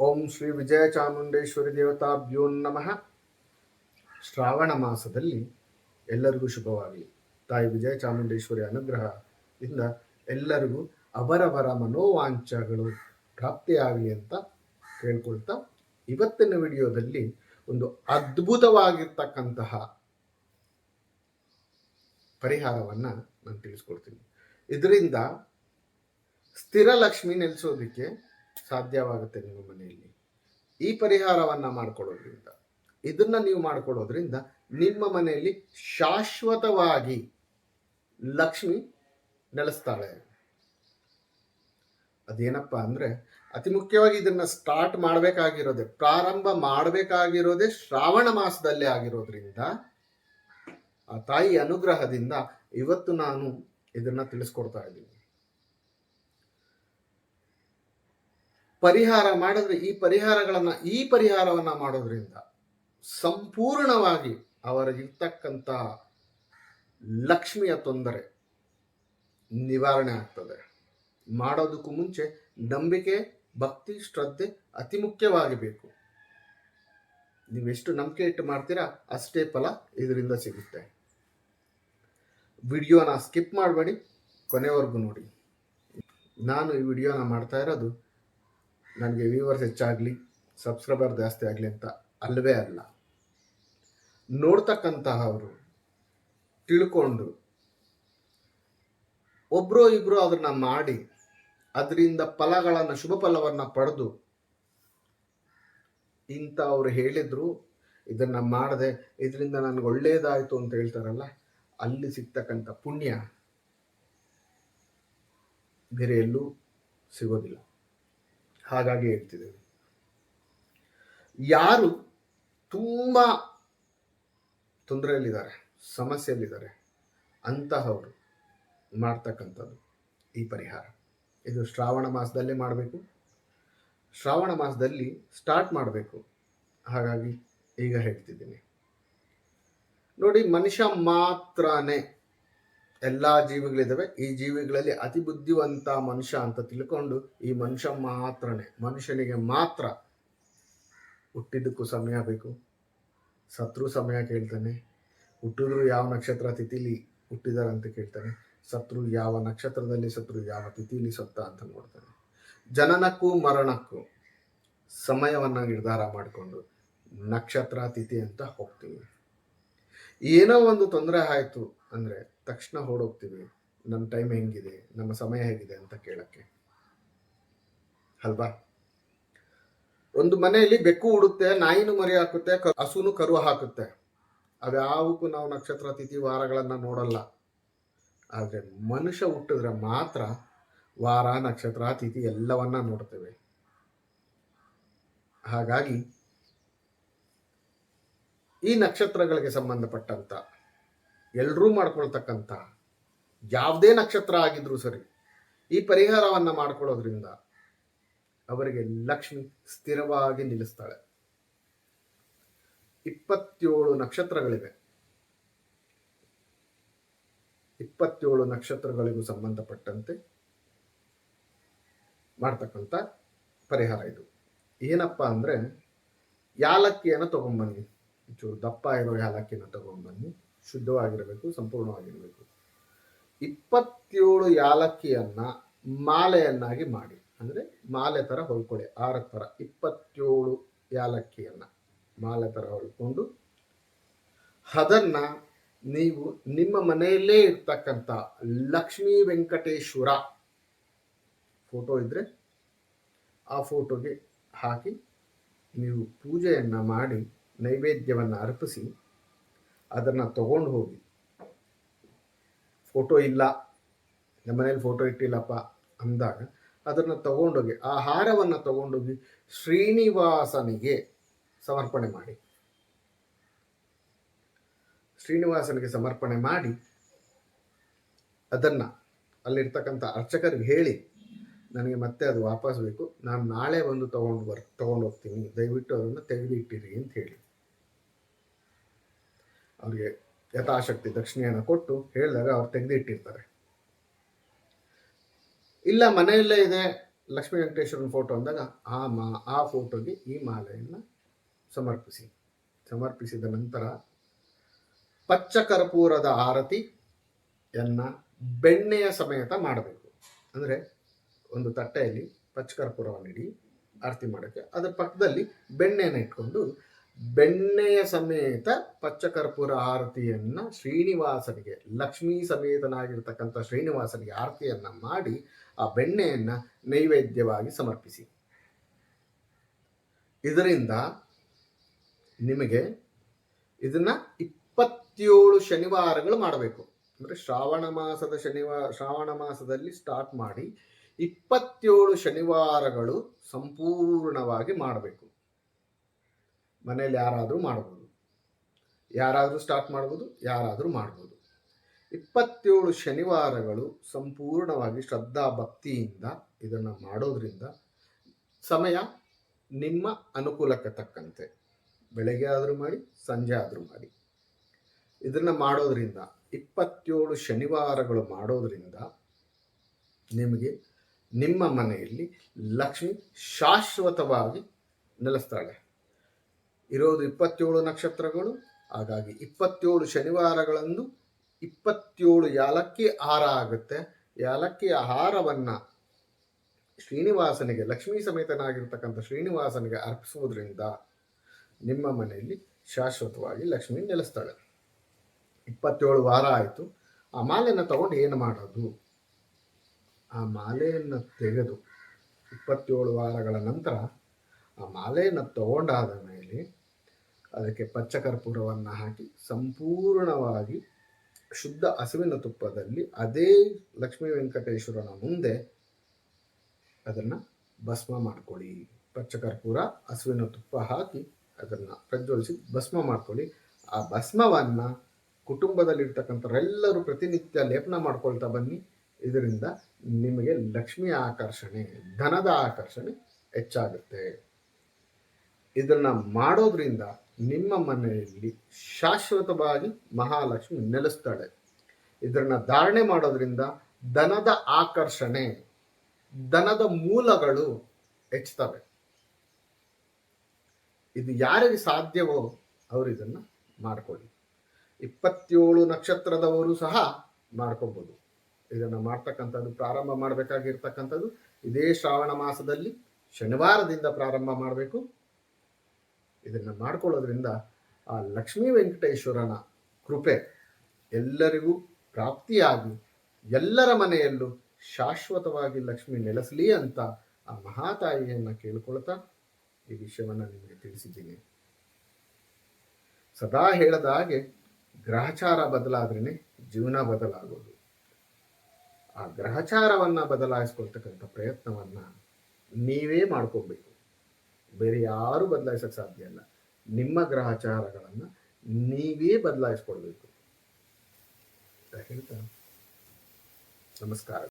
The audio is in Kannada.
ಓಂ ಶ್ರೀ ವಿಜಯ ಚಾಮುಂಡೇಶ್ವರಿ ದೇವತಾಭ್ಯೋ ನಮಃ. ಶ್ರಾವಣ ಮಾಸದಲ್ಲಿ ಎಲ್ಲರಿಗೂ ಶುಭವಾಗಲಿ. ತಾಯಿ ವಿಜಯ ಚಾಮುಂಡೇಶ್ವರಿ ಅನುಗ್ರಹದಿಂದ ಎಲ್ಲರಿಗೂ ಅವರವರ ಮನೋವಾಂಛಗಳು ಪ್ರಾಪ್ತಿಯಾಗಲಿ ಅಂತ ಕೇಳ್ಕೊಳ್ತಾ ಇವತ್ತಿನ ವಿಡಿಯೋದಲ್ಲಿ ಒಂದು ಅದ್ಭುತವಾಗಿರ್ತಕ್ಕಂತಹ ಪರಿಹಾರವನ್ನ ನಾನು ತಿಳಿಸ್ಕೊಡ್ತೀನಿ. ಇದರಿಂದ ಸ್ಥಿರ ಲಕ್ಷ್ಮಿ ನೆಲೆಸೋದಕ್ಕೆ ಸಾಧ್ಯವಾಗುತ್ತೆ ನಿಮ್ಮ ಮನೆಯಲ್ಲಿ. ಈ ಪರಿಹಾರವನ್ನ ಮಾಡ್ಕೊಳ್ಳೋದ್ರಿಂದ ಇದನ್ನ ನೀವು ಮಾಡ್ಕೊಳ್ಳೋದ್ರಿಂದ ನಿಮ್ಮ ಮನೆಯಲ್ಲಿ ಶಾಶ್ವತವಾಗಿ ಲಕ್ಷ್ಮಿ ನೆಲೆಸ್ತಾಳೆ. ಅದೇನಪ್ಪ ಅಂದ್ರೆ, ಅತಿ ಮುಖ್ಯವಾಗಿ ಇದನ್ನ ಸ್ಟಾರ್ಟ್ ಮಾಡಬೇಕಾಗಿರೋದೆ, ಪ್ರಾರಂಭ ಮಾಡಬೇಕಾಗಿರೋದೇ ಶ್ರಾವಣ ಮಾಸದಲ್ಲೇ ಆಗಿರೋದ್ರಿಂದ, ಆ ತಾಯಿ ಅನುಗ್ರಹದಿಂದ ಇವತ್ತು ನಾನು ಇದನ್ನ ತಿಳಿಸ್ಕೊಡ್ತಾ ಇದ್ದೀನಿ. ಪರಿಹಾರ ಮಾಡಿದ್ರೆ ಈ ಪರಿಹಾರಗಳನ್ನು, ಈ ಪರಿಹಾರವನ್ನು ಮಾಡೋದ್ರಿಂದ ಸಂಪೂರ್ಣವಾಗಿ ಅವರಿಗಿರ್ತಕ್ಕಂಥ ಲಕ್ಷ್ಮಿಯ ತೊಂದರೆ ನಿವಾರಣೆ ಆಗ್ತದೆ. ಮಾಡೋದಕ್ಕೂ ಮುಂಚೆ ನಂಬಿಕೆ, ಭಕ್ತಿ, ಶ್ರದ್ಧೆ ಅತಿ ಮುಖ್ಯವಾಗಿ ಬೇಕು ನೀವೆಷ್ಟು ನಂಬಿಕೆ ಇಟ್ಟು ಮಾಡ್ತೀರಾ ಅಷ್ಟೇ ಫಲ ಇದರಿಂದ ಸಿಗುತ್ತೆ. ವಿಡಿಯೋನ ಸ್ಕಿಪ್ ಮಾಡಬೇಡಿ, ಕೊನೆವರೆಗೂ ನೋಡಿ. ನಾನು ಈ ವಿಡಿಯೋನ ಮಾಡ್ತಾ ಇರೋದು ನನಗೆ ವ್ಯೂವರ್ಸ್ ಹೆಚ್ಚಾಗಲಿ ಸಬ್ಸ್ಕ್ರೈಬರ್ ಜಾಸ್ತಿ ಆಗಲಿ ಅಂತ ಅಲ್ಲವೇ ಅಲ್ಲ. ನೋಡ್ತಕ್ಕಂತಹವರು ತಿಳ್ಕೊಂಡು ಒಬ್ಬರು ಇಬ್ಬರು ಅದನ್ನ ಮಾಡಿ, ಅದರಿಂದ ಫಲಗಳನ್ನು, ಶುಭ ಫಲವನ್ನು ಪಡೆದು ಇಂಥ ಅವರು ಹೇಳಿದ್ರು, ಇದನ್ನ ಮಾಡದೆ, ಇದರಿಂದ ನನಗೆ ಒಳ್ಳೆಯದಾಯಿತು ಅಂತ ಹೇಳ್ತಾರಲ್ಲ, ಅಲ್ಲಿ ಸಿಗ್ತಕ್ಕಂಥ ಪುಣ್ಯ ಬೇರೆ ಎಲ್ಲೂ ಸಿಗೋದಿಲ್ಲ. ಹಾಗಾಗಿ ಹೇಳ್ತಿದ್ದೇವೆ ಯಾರು ತುಂಬ ತೊಂದರೆಯಲ್ಲಿದ್ದಾರೆ, ಸಮಸ್ಯೆಯಲ್ಲಿದ್ದಾರೆ, ಅಂತಹವರು ಮಾಡ್ತಕ್ಕಂಥದ್ದು ಈ ಪರಿಹಾರ. ಇದು ಶ್ರಾವಣ ಮಾಸದಲ್ಲೇ ಮಾಡಬೇಕು. ಶ್ರಾವಣ ಮಾಸದಲ್ಲಿ ಸ್ಟಾರ್ಟ್ ಮಾಡಬೇಕು. ಹಾಗಾಗಿ ಈಗ ಹೇಳ್ತಿದ್ದೀನಿ. ನೋಡಿ, ಮನುಷ್ಯ ಮಾತ್ರನೇ ಎಲ್ಲ ಜೀವಿಗಳಿದ್ದಾವೆ. ಈ ಜೀವಿಗಳಲ್ಲಿ ಅತಿ ಬುದ್ಧಿವಂತ ಮನುಷ್ಯ ಅಂತ ತಿಳ್ಕೊಂಡು ಈ ಮನುಷ್ಯ ಮಾತ್ರನೇ, ಮನುಷ್ಯನಿಗೆ ಮಾತ್ರ ಹುಟ್ಟಿದ್ದಕ್ಕೂ ಸಮಯ ಬೇಕು. ಸತ್ರು ಸಮಯ ಕೇಳ್ತಾನೆ. ಹುಟ್ಟಿದ್ರು ಯಾವ ನಕ್ಷತ್ರ ತಿಥಿಲಿ ಹುಟ್ಟಿದಾರೆ ಅಂತ ಕೇಳ್ತಾನೆ. ಸತ್ರು ಯಾವ ನಕ್ಷತ್ರದಲ್ಲಿ ಸತ್ರು ಯಾವ ತಿಥಿಲಿ ಸತ್ತ ಅಂತ ನೋಡ್ತಾನೆ. ಜನನಕ್ಕೂ ಮರಣಕ್ಕೂ ಸಮಯವನ್ನು ನಿರ್ಧಾರ ಮಾಡಿಕೊಂಡು ನಕ್ಷತ್ರ ತಿಥಿ ಅಂತ ಹೋಗ್ತೀವಿ. ಏನೋ ಒಂದು ತೊಂದರೆ ಆಯಿತು ಅಂದರೆ ತಕ್ಷಣ ಹೊರಡೋಗ್ತೀವಿ ನಮ್ಮ ಟೈಮ್ ಹೆಂಗಿದೆ? ನಮ್ಮ ಸಮಯ ಹೇಗಿದೆ? ಅಂತ ಕೇಳಕ್ಕೆ. ಅಲ್ವಾ? ಒಂದು ಮನೆಯಲ್ಲಿ ಬೆಕ್ಕು ಉಡುತ್ತೆ, ನಾಯಿನೂ ಮರಿ ಹಾಕುತ್ತೆ ಹಸುನು ಕರು ಹಾಕುತ್ತೆ. ಅವ್ಯಾವಕ್ಕೂ ನಾವು ನಕ್ಷತ್ರ, ತಿಥಿ, ವಾರಗಳನ್ನ ನೋಡಲ್ಲ. ಆದರೆ ಮನುಷ್ಯ ಹುಟ್ಟಿದ್ರೆ ಮಾತ್ರ ವಾರ, ನಕ್ಷತ್ರ, ತಿಥಿ ಎಲ್ಲವನ್ನ ನೋಡ್ತೇವೆ. ಹಾಗಾಗಿ ಈ ನಕ್ಷತ್ರಗಳಿಗೆ ಸಂಬಂಧಪಟ್ಟಂತ ಎಲ್ಲರೂ ಮಾಡ್ಕೊಳ್ತಕ್ಕಂಥ ಯಾವುದೇ ನಕ್ಷತ್ರ ಆಗಿದ್ರೂ ಸರಿ, ಈ ಪರಿಹಾರವನ್ನ ಮಾಡ್ಕೊಳ್ಳೋದ್ರಿಂದ ಅವರಿಗೆ ಲಕ್ಷ್ಮಿ ಸ್ಥಿರವಾಗಿ ನಿಲ್ಲಿಸ್ತಾಳೆ. ಇಪ್ಪತ್ತೇಳು ನಕ್ಷತ್ರಗಳಿವೆ. ಇಪ್ಪತ್ತೇಳು ನಕ್ಷತ್ರಗಳಿಗೂ ಸಂಬಂಧಪಟ್ಟಂತೆ ಮಾಡ್ತಕ್ಕಂಥ ಪರಿಹಾರ ಇದು. ಏನಪ್ಪ ಅಂದ್ರೆ, ಯಾಲಕ್ಕಿಯನ್ನು ತಗೊಂಬನ್ನಿ. ಚೂರು ದಪ್ಪ ಇರೋ ಯಾಲಕ್ಕಿನ ತಗೊಂಡ್ಬನ್ನಿ ಶುದ್ಧವಾಗಿರಬೇಕು, ಸಂಪೂರ್ಣವಾಗಿರಬೇಕು. ಇಪ್ಪತ್ತೇಳು ಯಾಲಕ್ಕಿಯನ್ನು ಮಾಲೆಯನ್ನಾಗಿ ಮಾಡಿ. ಅಂದ್ರೆ ಮಾಲೆ ಥರ ಹೊಲ್ಕೊಳ್ಳಿ ಆರ ಥರ ಇಪ್ಪತ್ತೇಳು ಯಾಲಕ್ಕಿಯನ್ನು ಮಾಲೆ ಥರ ಹೊಲ್ಕೊಂಡು, ಅದನ್ನ ನೀವು ನಿಮ್ಮ ಮನೆಯಲ್ಲೇ ಇರ್ತಕ್ಕಂಥ ಲಕ್ಷ್ಮೀ ವೆಂಕಟೇಶ್ವರ ಫೋಟೋ ಇದ್ರೆ, ಆ ಫೋಟೋಗೆ ಹಾಕಿ ನೀವು ಪೂಜೆಯನ್ನು ಮಾಡಿ, ನೈವೇದ್ಯವನ್ನು ಅರ್ಪಿಸಿ ಅದನ್ನು ತಗೊಂಡು ಹೋಗಿ. ಫೋಟೋ ಇಲ್ಲ. ನಮ್ಮ ಮನೇಲಿ ಫೋಟೋ ಇಟ್ಟಿಲ್ಲಪ್ಪ ಅಂದಾಗ ಅದನ್ನು ತಗೊಂಡೋಗಿ ಆ ಹಾರವನ್ನು ತಗೊಂಡೋಗಿ ಶ್ರೀನಿವಾಸನಿಗೆ ಸಮರ್ಪಣೆ ಮಾಡಿ. ಶ್ರೀನಿವಾಸನಿಗೆ ಸಮರ್ಪಣೆ ಮಾಡಿ ಅದನ್ನು ಅಲ್ಲಿರ್ತಕ್ಕಂಥ ಅರ್ಚಕರಿಗೆ ಹೇಳಿ, ನನಗೆ ಮತ್ತೆ ಅದು ವಾಪಸ್ ಬೇಕು. ನಾನು ನಾಳೆ ಬಂದು ತಗೊಂಡು ಬರ್, ತಗೊಂಡು ಹೋಗ್ತೀನಿ. ದಯವಿಟ್ಟು ಅದನ್ನು ತೆಗೆದಿಟ್ಟಿರಿ ಅಂತ ಹೇಳಿ. ಅವ್ರಿಗೆ ಯಥಾಶಕ್ತಿ ದಕ್ಷಿಣೆಯನ್ನು ಕೊಟ್ಟು ಹೇಳಿದಾಗ ಅವ್ರು ತೆಗೆದಿಟ್ಟಿರ್ತಾರೆ. ಇಲ್ಲ, ಮನೆಯಲ್ಲೇ ಇದೆ. ಲಕ್ಷ್ಮೀ ವೆಂಕಟೇಶ್ವರನ ಫೋಟೋ ಅಂದಾಗ ಆ ಮಾ, ಆ ಫೋಟೋಗೆ ಈ ಮಾಲೆಯನ್ನು ಸಮರ್ಪಿಸಿ. ಸಮರ್ಪಿಸಿದ ನಂತರ ಪಚ್ಚ ಕರ್ಪೂರದ ಆರತಿ ಆರತಿಯನ್ನು ಬೆಣ್ಣೆಯ ಸಮೇತ ಮಾಡಬೇಕು. ಅಂದರೆ ಒಂದು ತಟ್ಟೆಯಲ್ಲಿ ಪಚ್ಚ ಕರ್ಪೂರವನ್ನು ಇಡಿ ಆರತಿ ಮಾಡೋಕ್ಕೆ ಅದರ ಪಕ್ಕದಲ್ಲಿ ಬೆಣ್ಣೆಯನ್ನು ಇಟ್ಕೊಂಡು ಬೆಣ್ಣೆಯ ಸಮೇತ ಪಚ್ಚಕರ್ಪೂರ ಆರತಿಯನ್ನು ಶ್ರೀನಿವಾಸನಿಗೆ, ಲಕ್ಷ್ಮೀ ಸಮೇತನಾಗಿರ್ತಕ್ಕಂಥ ಶ್ರೀನಿವಾಸನಿಗೆ ಆರತಿಯನ್ನು ಮಾಡಿ ಆ ಬೆಣ್ಣೆಯನ್ನು ನೈವೇದ್ಯವಾಗಿ ಸಮರ್ಪಿಸಿ. ಇದರಿಂದ ನಿಮಗೆ ಇದನ್ನ ಇಪ್ಪತ್ತೇಳು ಶನಿವಾರಗಳು ಮಾಡಬೇಕು. ಅಂದರೆ ಶ್ರಾವಣ ಮಾಸದ ಶನಿವಾರ ಶ್ರಾವಣ ಮಾಸದಲ್ಲಿ ಸ್ಟಾರ್ಟ್ ಮಾಡಿ ಇಪ್ಪತ್ತೇಳು ಶನಿವಾರಗಳು ಸಂಪೂರ್ಣವಾಗಿ ಮಾಡಬೇಕು. ಮನೇಲಿ ಯಾರಾದರೂ ಮಾಡ್ಬೋದು. ಯಾರಾದರೂ ಸ್ಟಾರ್ಟ್ ಮಾಡ್ಬೋದು, ಯಾರಾದರೂ ಮಾಡ್ಬೋದು. ಇಪ್ಪತ್ತೇಳು ಶನಿವಾರಗಳು ಸಂಪೂರ್ಣವಾಗಿ ಶ್ರದ್ಧಾ ಭಕ್ತಿಯಿಂದ ಇದನ್ನು ಮಾಡೋದ್ರಿಂದ ಸಮಯ ನಿಮ್ಮ ಅನುಕೂಲಕ್ಕೆ ತಕ್ಕಂತೆ. ಬೆಳಗ್ಗೆ ಆದರೂ ಮಾಡಿ, ಸಂಜೆ ಆದರೂ ಮಾಡಿ. ಇದನ್ನು ಮಾಡೋದ್ರಿಂದ ಇಪ್ಪತ್ತೇಳು ಶನಿವಾರಗಳು ಮಾಡೋದ್ರಿಂದ ನಿಮಗೆ ನಿಮ್ಮ ಮನೆಯಲ್ಲಿ ಲಕ್ಷ್ಮಿ ಶಾಶ್ವತವಾಗಿ ನೆಲೆಸ್ತಾಳೆ. ಇರೋದು ಇಪ್ಪತ್ತೇಳು ನಕ್ಷತ್ರಗಳು, ಹಾಗಾಗಿ ಇಪ್ಪತ್ತೇಳು ಶನಿವಾರಗಳಂದು ಇಪ್ಪತ್ತೇಳು ಯಾಲಕ್ಕಿ ಆಹಾರ ಆಗುತ್ತೆ. ಯಾಲಕ್ಕಿ ಆಹಾರವನ್ನು ಶ್ರೀನಿವಾಸನಿಗೆ, ಲಕ್ಷ್ಮೀ ಸಮೇತನಾಗಿರ್ತಕ್ಕಂಥ ಶ್ರೀನಿವಾಸನಿಗೆ ಅರ್ಪಿಸುವುದರಿಂದ ನಿಮ್ಮ ಮನೆಯಲ್ಲಿ ಶಾಶ್ವತವಾಗಿ ಲಕ್ಷ್ಮಿ ನೆಲೆಸ್ತಾಳೆ. ಇಪ್ಪತ್ತೇಳು ವಾರ ಆಯಿತು. ಆ ಮಾಲೆಯನ್ನು ತಗೊಂಡು ಏನು ಮಾಡೋದು? ಆ ಮಾಲೆಯನ್ನು ತೆಗೆದು ಇಪ್ಪತ್ತೇಳು ವಾರಗಳ ನಂತರ ಆ ಮಾಲೆಯನ್ನು ತಗೊಂಡಾದ ಮೇಲೆ ಅದಕ್ಕೆ ಪಚ್ಚ ಕರ್ಪೂರವನ್ನು ಹಾಕಿ ಸಂಪೂರ್ಣವಾಗಿ ಶುದ್ಧ ಹಸುವಿನ ತುಪ್ಪದಲ್ಲಿ ಅದೇ ಲಕ್ಷ್ಮೀ ವೆಂಕಟೇಶ್ವರನ ಮುಂದೆ ಅದನ್ನು ಭಸ್ಮ ಮಾಡ್ಕೊಳ್ಳಿ. ಪಚ್ಚ ಕರ್ಪೂರ ಹಸುವಿನ ತುಪ್ಪ ಹಾಕಿ ಅದನ್ನು ಪ್ರಜ್ವಲಿಸಿ ಭಸ್ಮ ಮಾಡ್ಕೊಳ್ಳಿ. ಆ ಭಸ್ಮವನ್ನು ಕುಟುಂಬದಲ್ಲಿರ್ತಕ್ಕಂಥವರೆಲ್ಲರೂ ಪ್ರತಿನಿತ್ಯ ಲೇಪನ ಮಾಡ್ಕೊಳ್ತಾ ಬನ್ನಿ. ಇದರಿಂದ ನಿಮಗೆ ಲಕ್ಷ್ಮಿ ಆಕರ್ಷಣೆ, ಧನದ ಆಕರ್ಷಣೆ ಹೆಚ್ಚಾಗುತ್ತೆ. ಇದನ್ನು ಮಾಡೋದ್ರಿಂದ ನಿಮ್ಮ ಮನೆಯಲ್ಲಿ ಶಾಶ್ವತವಾಗಿ ಮಹಾಲಕ್ಷ್ಮಿ ನೆಲೆಸ್ತಾಳೆ. ಇದನ್ನು ಧಾರಣೆ ಮಾಡೋದ್ರಿಂದ ದನದ ಆಕರ್ಷಣೆ, ದನದ ಮೂಲಗಳು ಹೆಚ್ಚುತ್ತವೆ. ಇದು ಯಾರಿಗೆ ಸಾಧ್ಯವೋ ಅವರು ಇದನ್ನು ಮಾಡ್ಕೊಳ್ಳಿ. ಇಪ್ಪತ್ತೇಳು ನಕ್ಷತ್ರದವರು ಸಹ ಮಾಡ್ಕೋಬೋದು. ಇದನ್ನು ಮಾಡ್ತಕ್ಕಂಥದ್ದು ಪ್ರಾರಂಭ ಮಾಡಬೇಕಾಗಿರ್ತಕ್ಕಂಥದ್ದು. ಇದೇ ಶ್ರಾವಣ ಮಾಸದಲ್ಲಿ ಶನಿವಾರದಿಂದ ಪ್ರಾರಂಭ ಮಾಡಬೇಕು. ಇದನ್ನು ಮಾಡ್ಕೊಳ್ಳೋದ್ರಿಂದ ಆ ಲಕ್ಷ್ಮೀ ವೆಂಕಟೇಶ್ವರನ ಕೃಪೆ ಎಲ್ಲರಿಗೂ ಪ್ರಾಪ್ತಿಯಾಗಿ ಎಲ್ಲರ ಮನೆಯಲ್ಲೂ ಶಾಶ್ವತವಾಗಿ ಲಕ್ಷ್ಮಿ ನೆಲೆಸಲಿ ಅಂತ ಆ ಮಹಾತಾಯಿಯನ್ನು ಕೇಳ್ಕೊಳ್ತಾ ಈ ವಿಷಯವನ್ನು ನಿಮಗೆ ತಿಳಿಸಿದ್ದೀನಿ. ಸದಾ ಹೇಳದ ಹಾಗೆ ಗ್ರಹಚಾರ ಬದಲಾದ್ರೇ ಜೀವನ ಬದಲಾಗೋದು. ಆ ಗ್ರಹಚಾರವನ್ನು ಬದಲಾಯಿಸ್ಕೊಳ್ತಕ್ಕಂಥ ಪ್ರಯತ್ನವನ್ನು ನೀವೇ ಮಾಡ್ಕೋಬೇಕು ಬೇರೆ ಯಾರೂ ಬದಲಾಯಿಸಕ್ಕೆ ಸಾಧ್ಯ ಇಲ್ಲ. ನಿಮ್ಮ ಗ್ರಹಚಾರಗಳನ್ನು ನೀವೇ ಬದಲಾಯಿಸ್ಕೊಳ್ಬೇಕು. ಅಂತ ಹೇಳ್ತಾ ನಮಸ್ಕಾರ.